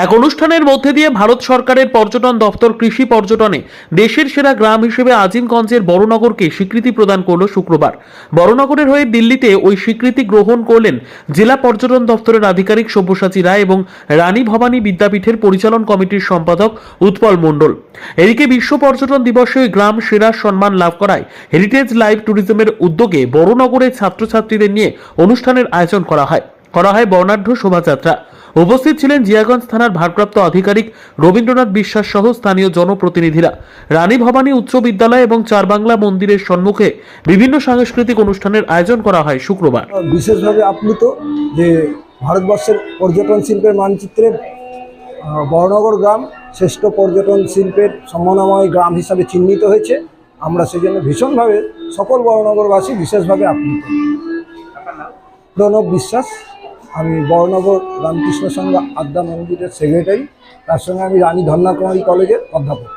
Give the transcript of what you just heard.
এক অনুষ্ঠানের মধ্যে দিয়ে ভারত সরকারের পর্যটন দপ্তর কৃষি পর্যটনে দেশের সেরা গ্রাম হিসেবে আজিমগঞ্জের বড়নগরকে স্বীকৃতি প্রদান করল শুক্রবার। বড়নগরের হয়ে দিল্লিতে ওই স্বীকৃতি গ্রহণ করলেন জেলা পর্যটন দপ্তরের আধিকারিক সব্যসাচী রায় এবং রানী ভবানী বিদ্যাপীঠের পরিচালন কমিটির সম্পাদক উৎপল মণ্ডল। এদিকে বিশ্ব পর্যটন দিবসে গ্রাম সেরা সম্মান লাভ করায় হেরিটেজ লাইভ ট্যুরিজমের উদ্যোগে বড়নগরের ছাত্রছাত্রীদের নিয়ে অনুষ্ঠানের আয়োজন করা হয়। করা হয় বর্ণাঢ্য শোভাযাত্রা। উপস্থিত ছিলেন জিয়াগঞ্জ থানার ভারপ্রাপ্ত আধিকারিক রবীন্দ্রনাথ বিশ্বাস সহ স্থানীয় জনপ্রতিনিধিরা। রানী ভবানী উচ্চ বিদ্যালয় এবং চারবাংলা মন্দিরের সম্মুখে বিভিন্ন সাংস্কৃতিক অনুষ্ঠানের আয়োজন করা হয় শুক্রবার। বিশেষভাবে আপ্লুত যে ভারতবর্ষের পর্যটন শিল্পের মানচিত্রে বড়নগর গ্রাম শ্রেষ্ঠ পর্যটন শিল্পের সম্মানময় গ্রাম হিসাবে চিহ্নিত হয়েছে। আমরা সেজন্য ভীষণভাবে সকল বড়নগরবাসী বিশেষভাবে আপ্লুত। প্রণব বিশ্বাস। আমি বড়নগর রামকৃষ্ণ সংঘ আদ্যা মন্দিরের সেক্রেটারি তার সঙ্গে আমি রানী ধন্যাকুমারী কলেজের অধ্যাপক।